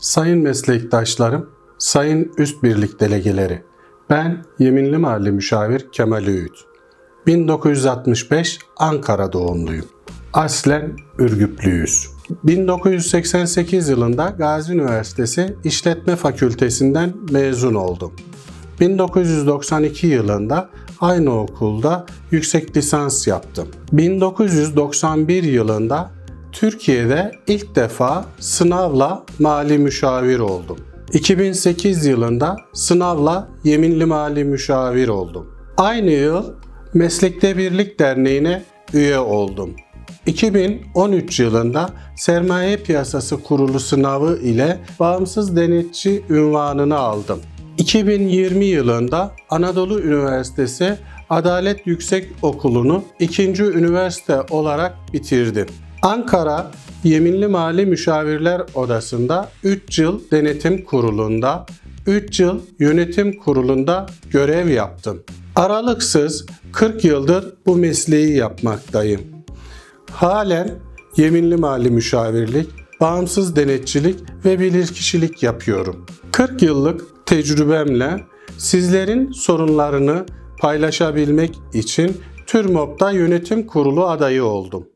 Sayın meslektaşlarım, sayın üst birlik delegeleri, ben Yeminli Mahalle Müşavir Kemal Öğüt. 1965 Ankara doğumluyum. Aslen Ürgüplüyüz. 1988 yılında Gazi Üniversitesi İşletme Fakültesinden mezun oldum. 1992 yılında aynı okulda yüksek lisans yaptım. 1991 yılında Türkiye'de ilk defa sınavla mali müşavir oldum. 2008 yılında sınavla yeminli mali müşavir oldum. Aynı yıl Meslekte Birlik Derneği'ne üye oldum. 2013 yılında Sermaye Piyasası Kurulu sınavı ile bağımsız denetçi ünvanını aldım. 2020 yılında Anadolu Üniversitesi Adalet Yüksek Okulu'nu ikinci üniversite olarak bitirdim. Ankara Yeminli Mali Müşavirler Odası'nda 3 yıl denetim kurulunda, 3 yıl yönetim kurulunda görev yaptım. Aralıksız 40 yıldır bu mesleği yapmaktayım. Halen yeminli mali müşavirlik, bağımsız denetçilik ve bilirkişilik yapıyorum. 40 yıllık tecrübemle sizlerin sorunlarını paylaşabilmek için TÜRMOB'da yönetim kurulu adayı oldum.